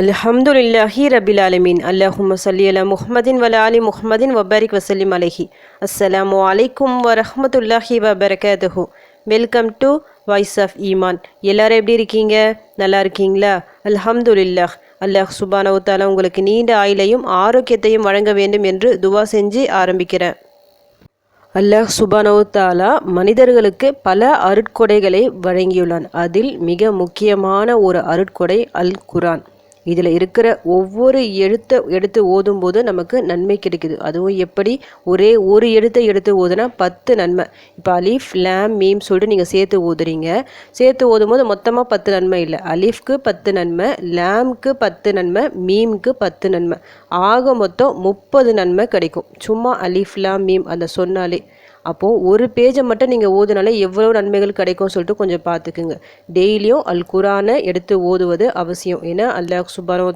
அல்ஹம்துலில்லாஹி ரபில் ஆலமின் அல்லாஹும் சல்லி அலா முஹமதின் வலா அலி முஹமதின் வபாரிக் வசலிம் அலஹி அஸ்ஸலாமு அலைக்கும் வரஹமத்துல்லாஹி வபரகாதுஹு வெல்கம் டு வாய்ஸ் ஆஃப் ஈமான் எல்லாரும் எப்படி இருக்கீங்க? நல்லா இருக்கீங்களா? அல்ஹம்துலில்லாஹ் அல்லாஹ் சுபானவுத்தாலா உங்களுக்கு நீண்ட ஆயிலையும் ஆரோக்கியத்தையும் வழங்க வேண்டும் என்று துவா செஞ்சு ஆரம்பிக்கிறேன். அல்லாஹ் சுபானவுத்தாலா மனிதர்களுக்கு பல அருட்கொடைகளை வழங்கியுள்ளான். அதில் மிக முக்கியமான ஒரு அருட்கொடை அல் குரான் இதில் இருக்கிற ஒவ்வொரு எழுத்தை எடுத்து ஓதும்போது நமக்கு நன்மை கிடைக்குது. அதுவும் எப்படி? ஒரே ஒரு எழுத்தை எடுத்து ஓதுனா பத்து நன்மை. இப்போ அலீஃப் லேம் மீம் சொல்லிட்டு நீங்கள் சேர்த்து ஓதுறீங்க. சேர்த்து ஓதும்போது மொத்தமாக பத்து நன்மை இல்லை. அலீஃப்க்கு பத்து நன்மை லேம்க்கு பத்து நன்மை மீம்க்கு பத்து நன்மை. ஆக மொத்தம் முப்பது நன்மை கிடைக்கும். சும்மா அலீஃப் லாம் மீம் அந்த சொன்னாலே. அப்போது ஒரு பேஜை மட்டும் நீங்கள் ஓதுனாலே எவ்வளோ நன்மைகள் கிடைக்கும் சொல்லிட்டு கொஞ்சம் பார்த்துக்குங்க. டெய்லியும் அல் குரானை எடுத்து ஓதுவது அவசியம். ஏன்னா அல்லாஹ் சுபானோ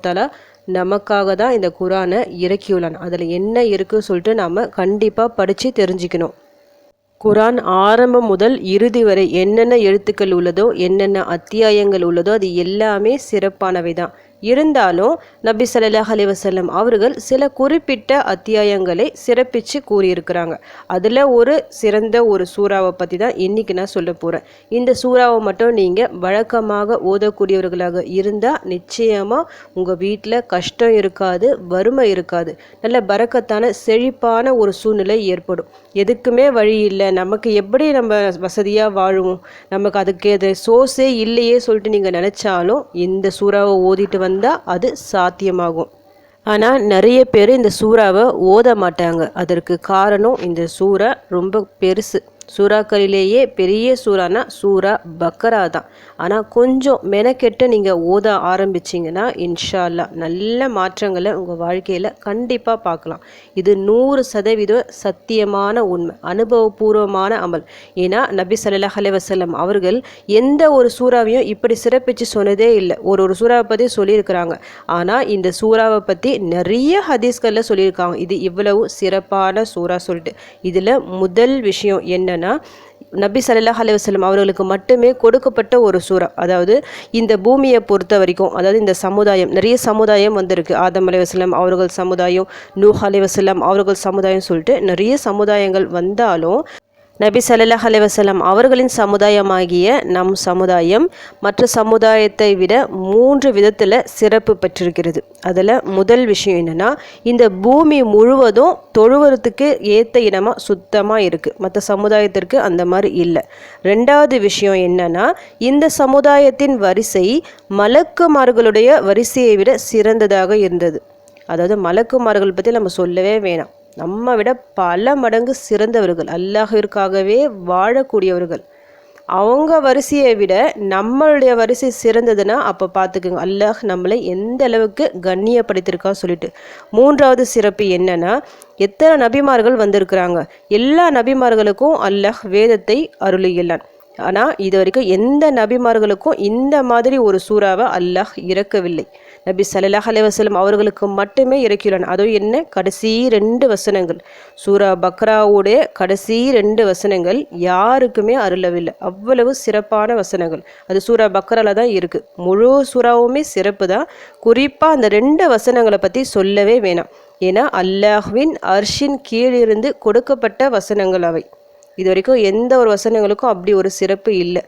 நமக்காக தான் இந்த குரானை இறக்கியுள்ளான். அதில் என்ன இருக்குது சொல்லிட்டு நாம் கண்டிப்பாக படித்து தெரிஞ்சுக்கணும். குரான் ஆரம்பம் முதல் இறுதி வரை என்னென்ன எழுத்துக்கள் உள்ளதோ என்னென்ன அத்தியாயங்கள் உள்ளதோ அது எல்லாமே சிறப்பானவை தான். இருந்தாலும் நபி சல்லாஹ் அலிவசல்லம் அவர்கள் சில குறிப்பிட்ட அத்தியாயங்களை சிறப்பித்து கூறியிருக்கிறாங்க. அதில் ஒரு சிறந்த ஒரு சூறாவை பற்றி தான் இன்றைக்கி நான் சொல்ல போகிறேன் இந்த சூறாவை மட்டும் நீங்கள் வழக்கமாக ஓதக்கூடியவர்களாக இருந்தால் நிச்சயமாக உங்கள் வீட்டில் கஷ்டம் இருக்காது வறுமை இருக்காது. நல்ல பறக்கத்தான செழிப்பான ஒரு சூழ்நிலை ஏற்படும். எதுக்குமே வழி இல்லை. நமக்கு எப்படி நம்ம வசதியாக வாழுவோம்? நமக்கு அதுக்கு அது சோர்ஸே இல்லையே சொல்லிட்டு நீங்கள் நினச்சாலும் இந்த சூறாவை ஓதிட்டு வந்து வந்தால் அது சாத்தியமாகும். ஆனால் நிறைய பேர் இந்த சூறாவை ஓத மாட்டாங்க. அதற்கு காரணம் இந்த சூறா ரொம்ப பெருசு. சூறாக்களிலேயே பெரிய சூறானா? சூறா பக்கரா தான் ஆனால் கொஞ்சம் மெனக்கெட்டு நீங்கள் ஓத ஆரம்பிச்சிங்கன்னா இன்ஷால்லா நல்ல மாற்றங்களை உங்கள் வாழ்க்கையில் கண்டிப்பாக பார்க்கலாம். இது நூறு சதவீதம் சத்தியமான உண்மை. அனுபவபூர்வமான அமல். ஏன்னா நபி ஸல்லல்லாஹு அலைவசல்லம் அவர்கள் எந்த ஒரு சூறாவையும் இப்படி சிறப்பித்து சொன்னதே இல்லை. ஒரு ஒரு சூறாவை பற்றி சொல்லியிருக்கிறாங்க. ஆனால் இந்த சூறாவை பற்றி நிறைய ஹதீஸ்களில் சொல்லியிருக்காங்க. இது இவ்வளவு சிறப்பான சூறா சொல்லிட்டு. இதில் முதல் விஷயம் என்ன என்னென்னா நபி சல்லாஹ் அலுவலம் அவர்களுக்கு மட்டுமே கொடுக்கப்பட்ட ஒரு சூறா. அதாவது இந்த பூமியை பொறுத்த வரைக்கும் அதாவது இந்த சமுதாயம் நிறைய சமுதாயம் வந்திருக்கு. ஆதம் அலைஹி அவர்கள் சமுதாயம் நூஹ் அலைஹி அவர்கள் சமுதாயம் சொல்லிட்டு நிறைய சமுதாயங்கள் வந்தாலும் நபி சல்லாஹ் அலைவசலம் அவர்களின் சமுதாயமாகிய நம் சமுதாயம் மற்ற சமுதாயத்தை விட மூன்று விதத்தில் சிறப்பு பெற்றிருக்கிறது. அதில் முதல் விஷயம் என்னென்னா இந்த பூமி முழுவதும் தொழுவறதுக்கு ஏற்ற இனமாக சுத்தமாக இருக்குது மற்ற சமுதாயத்திற்கு அந்த மாதிரி இல்லை. ரெண்டாவது விஷயம் என்னென்னா இந்த சமுதாயத்தின் வரிசை மலக்குமார்களுடைய வரிசையை விட சிறந்ததாக இருந்தது. அதாவது மலக்குமார்கள் பற்றி நம்ம சொல்லவே வேணாம். நம்ம விட பல மடங்கு சிறந்தவர்கள் அல்லாஹிற்காகவே வாழக்கூடியவர்கள். அவங்க வரிசையை விட நம்மளுடைய வரிசை சிறந்ததுன்னா அப்போ பார்த்துக்குங்க. அல்லாஹ் நம்மளை எந்த அளவுக்கு கண்ணியப்படுத்தியிருக்கா சொல்லிட்டு. மூன்றாவது சிறப்பு என்னன்னா எத்தனை நபிமார்கள் வந்திருக்கிறாங்க? எல்லா நபிமார்களுக்கும் அல்லாஹ் வேதத்தை அருளியுள்ளான். ஆனால் இது வரைக்கும் எந்த நபிமார்களுக்கும் இந்த மாதிரி ஒரு சூறாவை அல்லாஹ் இறக்கவில்லை. நபி சல்லாஹ் அலைவசலம் அவர்களுக்கு மட்டுமே இறக்கியுள்ளான் அதுவும் என்ன? கடைசி ரெண்டு வசனங்கள். சூரா பக்ராவுடைய கடைசி ரெண்டு வசனங்கள் யாருக்குமே அருளவில்லை. அவ்வளவு சிறப்பான வசனங்கள். அது சூரா பக்ரால தான் இருக்குது முழு சூறாவுமே சிறப்பு தான். குறிப்பாக அந்த ரெண்டு வசனங்களை பற்றி சொல்லவே வேணாம். ஏன்னா அல்லாஹ்வின் அர்ஷின் கீழிருந்து கொடுக்கப்பட்ட வசனங்கள் அவை. இது வரைக்கும் எந்த ஒரு வசனங்களுக்கும் அப்படி ஒரு சிறப்பு இல்லை.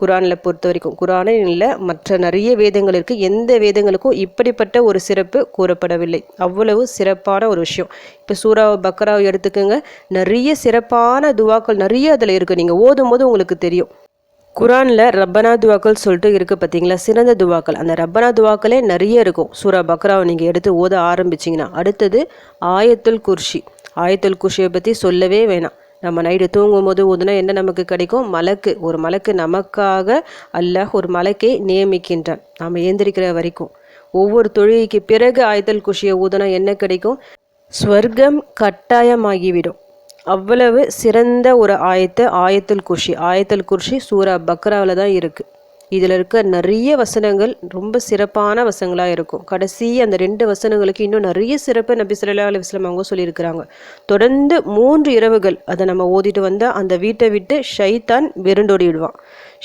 குரானில் பொறுத்த வரைக்கும் குரானே இல்லை மற்ற நிறைய வேதங்கள் இருக்குது எந்த வேதங்களுக்கும் இப்படிப்பட்ட ஒரு சிறப்பு கூறப்படவில்லை. அவ்வளவு சிறப்பான ஒரு விஷயம். இப்போ சூறாவை பக்ராவை எடுத்துக்கோங்க. நிறைய சிறப்பான துவாக்கள் நிறைய அதில் இருக்குது நீங்கள் ஓதும் போது உங்களுக்கு தெரியும். குரானில் ரப்பனா துவாக்கள் சொல்லிட்டு இருக்குது பார்த்தீங்களா சிறந்த துவாக்கள். அந்த ரப்பனா துவாக்களே நிறைய இருக்கும். சூரா பக்ராவை நீங்கள் எடுத்து ஓத ஆரம்பிச்சிங்கன்னா அடுத்தது ஆயத்துல் குர்ஷி. ஆயத்துல் குர்ஷியை பற்றி சொல்லவே வேணாம். நம்ம நைட்டு தூங்கும் போது ஓதுனா என்ன நமக்கு கிடைக்கும்? மலக்கு. ஒரு மலக்கு நமக்காக அல்லாஹ் ஒரு மலக்கை நியமிக்கின்றான். நாம் ஏந்திரிக்கிற வரைக்கும். ஒவ்வொரு தொழுகைக்கு பிறகு ஆயத்தல் குஷியை ஊதுனா என்ன கிடைக்கும்? ஸ்வர்க்கம் கட்டாயமாகிவிடும். அவ்வளவு சிறந்த ஒரு ஆயத்து ஆயத்துல் குஷி ஆயத்துல் குர்ஷி சூரா பக்ராவில் தான் இருக்குது இதில் இருக்க நிறைய வசனங்கள் ரொம்ப சிறப்பான வசனங்களாக இருக்கும். கடைசி அந்த ரெண்டு வசனங்களுக்கு இன்னும் நிறைய சிறப்பு நபி சொல்லா அலி அவங்க சொல்லியிருக்கிறாங்க. தொடர்ந்து மூன்று இரவுகள் அதை நம்ம ஓதிட்டு வந்தால் அந்த வீட்டை விட்டு ஷைத்தான் விருண்டோடி விடுவான்.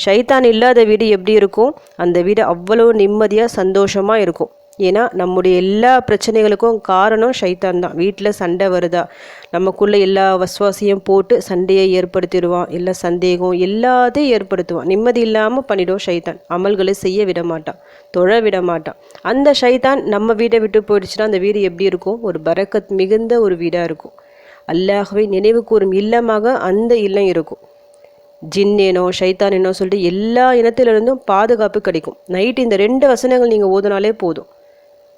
ஷைத்தான் இல்லாத வீடு எப்படி இருக்கும்? அந்த வீடு அவ்வளோ நிம்மதியாக சந்தோஷமாக இருக்கும். ஏன்னா நம்முடைய எல்லா பிரச்சனைகளுக்கும் காரணம் ஷைத்தான் தான். வீட்டில் சண்டை வருதா? நமக்குள்ளே எல்லா வசுவாசியும் போட்டு சண்டையை ஏற்படுத்திடுவான். எல்லா சந்தேகம் எல்லாத்தையும் ஏற்படுத்துவான். நிம்மதி இல்லாமல் பண்ணிடும் ஷைத்தான். அமல்களை செய்ய விட மாட்டான். தொழ விட மாட்டான். அந்த ஷைத்தான் நம்ம வீட்டை விட்டு போயிடுச்சுன்னா அந்த வீடு எப்படி இருக்கும்? ஒரு பரக்கத் மிகுந்த ஒரு வீடாக இருக்கும். அல்லாகவே நினைவு கூறும் இல்லமாக அந்த இல்லம் இருக்கும். ஜின்னேனோ ஷைத்தானேனோ சொல்லிட்டு எல்லா இனத்திலிருந்தும் பாதுகாப்பு கிடைக்கும். நைட்டு இந்த ரெண்டு வசனங்கள் நீங்கள் ஓதுனாலே போதும்.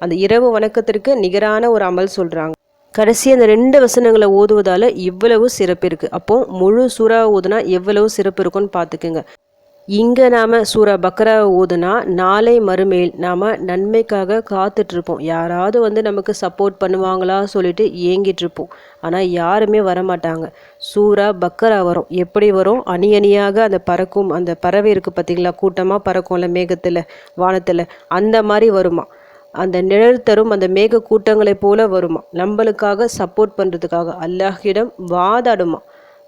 அந்த இரவு வணக்கத்திற்கு நிகரான ஒரு அமல் சொல்கிறாங்க கடைசி அந்த ரெண்டு வசனங்களை ஓதுவதால் இவ்வளவு சிறப்பு இருக்குது அப்போது முழு சூறா ஓதுனா எவ்வளவு சிறப்பு இருக்குன்னு பார்த்துக்குங்க. இங்கே நாம் சூரா பக்ரா ஓதுனா நாளை மறுமேல் நாம் நன்மைக்காக காத்துட்ருப்போம். யாராவது வந்து நமக்கு சப்போர்ட் பண்ணுவாங்களா சொல்லிட்டு ஏங்கிட்டுருப்போம் ஆனால் யாருமே வரமாட்டாங்க. சூரா பக்கரா வரும். எப்படி வரும்? அணி அணியாக அந்த பறக்கும் அந்த பறவை இருக்குது பார்த்தீங்களா கூட்டமாக பறக்கும்ல மேகத்தில் வானத்தில். அந்த மாதிரி வருமா? அந்த நிழல் தரும் அந்த மேக கூட்டங்களைப் போல வருமா? நம்மளுக்காக சப்போர்ட் பண்ணுறதுக்காக அல்லாஹிடம் வாதாடுமா?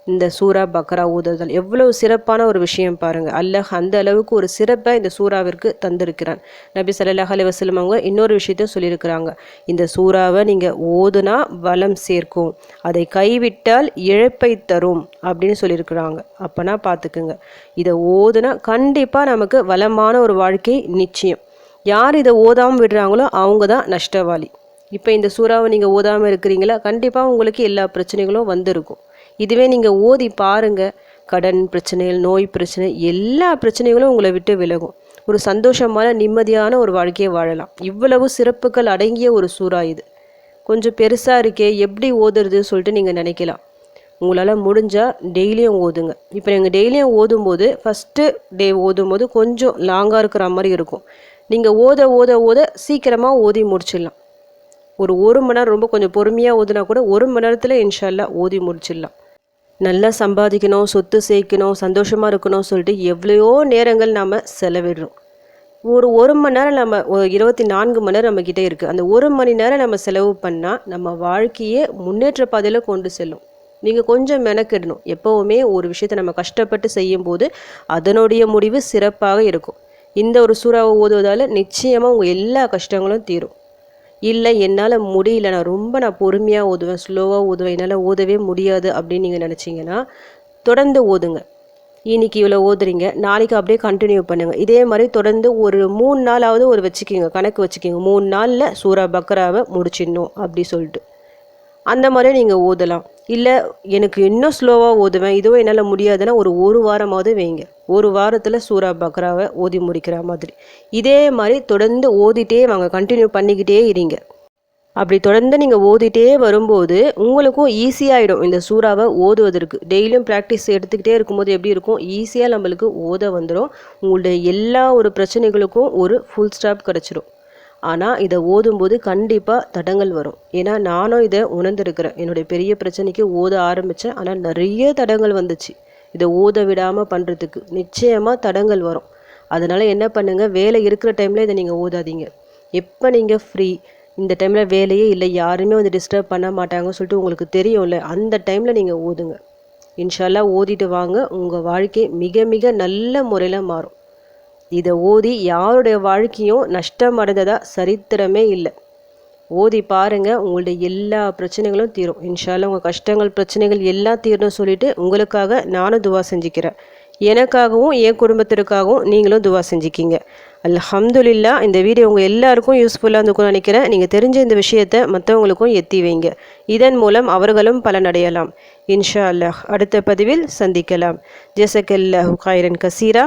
இந்த சூரா பக்ரா ஊதுதல் எவ்வளவு சிறப்பான ஒரு விஷயம் பாருங்கள் அல்லாஹ் அந்த அளவுக்கு ஒரு சிறப்பை இந்த சூறாவிற்கு தந்திருக்கிறான். நபி சல்லாஹ் அலி வசலம் அவங்க இன்னொரு விஷயத்தையும் சொல்லியிருக்கிறாங்க. இந்த சூறாவை நீங்கள் ஓதுனா வளம் சேர்க்கும். அதை கைவிட்டால் இழப்பை தரும் அப்படின்னு சொல்லியிருக்கிறாங்க. அப்போனா பார்த்துக்குங்க. இதை ஓதுனா கண்டிப்பாக நமக்கு வளமான ஒரு வாழ்க்கை நிச்சயம். யார் இதை ஓதாமல் விடுறாங்களோ அவங்க தான் நஷ்டவாளி. இப்போ இந்த சூறாவை நீங்கள் ஓதாமல் இருக்கிறீங்களா? கண்டிப்பாக உங்களுக்கு எல்லா பிரச்சனைகளும் வந்திருக்கும். இதுவே நீங்கள் ஓதி பாருங்கள் கடன் பிரச்சனைகள் நோய் பிரச்சனை எல்லா பிரச்சனைகளும் உங்களை விட்டு விலகும். ஒரு சந்தோஷமான நிம்மதியான ஒரு வாழ்க்கையை வாழலாம். இவ்வளவு சிறப்புகள் அடங்கிய ஒரு சூறா இது. கொஞ்சம் பெருசாக இருக்கே எப்படி ஓதுறது சொல்லிட்டு நீங்கள் நினைக்கலாம். உங்களால் முடிஞ்சால் டெய்லியும் ஓதுங்க. இப்போ நீங்கள் டெய்லியும் ஓதும்போது ஃபஸ்ட்டு டே ஓதும்போது கொஞ்சம் லாங்காக இருக்கிற மாதிரி இருக்கும். நீங்கள் ஓத ஓத ஓத சீக்கிரமாக ஓதி முடிச்சிடலாம். ஒரு ஒரு மணி நேரம் ரொம்ப கொஞ்சம் பொறுமையாக ஓதுனா கூட ஒரு மணி நேரத்தில் இன்ஷால்லா ஓதி முடிச்சிடலாம். நல்லா சம்பாதிக்கணும் சொத்து சேர்க்கணும் சந்தோஷமாக இருக்கணும் சொல்லிட்டு எவ்வளையோ நேரங்கள் நாம் செலவிடுறோம். ஒரு ஒரு மணி நேரம் நம்ம இருபத்தி நான்கு மணி நேரம் நம்மக்கிட்டே இருக்குது அந்த ஒரு மணி நேரம் நம்ம செலவு பண்ணால் நம்ம வாழ்க்கையே முன்னேற்ற பாதையில் கொண்டு செல்லும். நீங்கள் கொஞ்சம் மெனக்கிடணும். எப்போவுமே ஒரு விஷயத்தை நம்ம கஷ்டப்பட்டு செய்யும்போது அதனுடைய முடிவு சிறப்பாக இருக்கும். இந்த ஒரு சூறாவை ஓதுவதால் நிச்சயமாக உங்கள் எல்லா கஷ்டங்களும் தீரும். இல்லை என்னால் முடியல. நான் ரொம்ப நான் பொறுமையாக ஓதுவேன். ஸ்லோவாக ஓதுவேன். என்னால் ஓதவே முடியாது அப்படின்னு நீங்கள் நினச்சிங்கன்னா தொடர்ந்து ஓதுங்க. இன்னைக்கு இவ்வளோ ஓதுறீங்க. நாளைக்கு அப்படியே கண்டினியூ பண்ணுங்கள் இதே மாதிரி தொடர்ந்து ஒரு மூணு நாளாவது ஒரு வச்சுக்கிங்க. கணக்கு வச்சுக்கிங்க. மூணு நாளில் சூறா பக்கராவை முடிச்சிடணும் அப்படி சொல்லிட்டு. அந்த மாதிரி நீங்கள் ஓதலாம். இல்லை எனக்கு இன்னும் ஸ்லோவாக ஓதுவேன். இதுவும் என்னால் முடியாதுன்னா ஒரு ஒரு வாரமாவது வைங்க. ஒரு வாரத்தில் சூரா பக்ராவை ஓதி முடிக்கிற மாதிரி. இதே மாதிரி தொடர்ந்து ஓதிட்டே வாங்க. கண்டினியூ பண்ணிக்கிட்டே இருங்க. அப்படி தொடர்ந்து நீங்கள் ஓதிட்டே வரும்போது உங்களுக்கும் ஈஸியாகிடும் இந்த சூறாவை ஓதுவதற்கு. டெய்லியும் ப்ராக்டிஸ் எடுத்துக்கிட்டே இருக்கும்போது எப்படி இருக்கும்? ஈஸியாக நம்மளுக்கு ஓத வந்துடும் உங்களுடைய எல்லா ஒரு பிரச்சனைகளுக்கும் ஒரு ஃபுல் ஸ்டாப் கிடச்சிரும். ஆனால் இதை ஓதும்போது கண்டிப்பாக தடங்கள் வரும். ஏன்னா நானும் இதை உணர்ந்திருக்கிறேன். என்னுடைய பெரிய பிரச்சனைக்கு ஓத ஆரம்பித்தேன் ஆனால் நிறைய தடங்கள் வந்துச்சு. இதை ஓத விடாமல் பண்ணுறதுக்கு நிச்சயமாக தடங்கள் வரும். அதனால் என்ன பண்ணுங்கள் வேலை இருக்கிற டைமில் இதை நீங்கள் ஓதாதீங்க. எப்போ நீங்கள் ஃப்ரீ இந்த டைமில் வேலையே இல்லை யாருமே வந்து டிஸ்டர்ப் பண்ண மாட்டாங்கன்னு சொல்லிட்டு உங்களுக்கு தெரியும்ல அந்த டைமில் நீங்கள் ஓதுங்க. இன்ஷால்லா ஓதிட்டு வாங்க. உங்கள் வாழ்க்கை மிக மிக நல்ல முறையில் மாறும். இதை ஓதி யாருடைய வாழ்க்கையும் நஷ்டம் சரித்திரமே இல்லை. ஓதி பாருங்க உங்களுடைய எல்லா பிரச்சனைகளும் தீரும். இன்ஷால்லாம் உங்கள் கஷ்டங்கள் பிரச்சனைகள் எல்லாம் தீரணும் சொல்லிட்டு உங்களுக்காக நானும் துவா செஞ்சுக்கிறேன். எனக்காகவும் என் குடும்பத்திற்காகவும் நீங்களும் துவா செஞ்சுக்கிங்க. அல்ஹம்துலில்லா இந்த வீடியோ உங்கள் எல்லாருக்கும் யூஸ்ஃபுல்லாக இருந்துக்கும் நினைக்கிறேன். நீங்கள் தெரிஞ்ச இந்த விஷயத்தை மற்றவங்களுக்கும் எத்தி வைங்க. இதன் மூலம் அவர்களும் பலனடையலாம். இன்ஷா அல்லாஹ் அடுத்த பதிவில் சந்திக்கலாம். ஜெசக்கல்லாஹு காயிரன் கசீரா.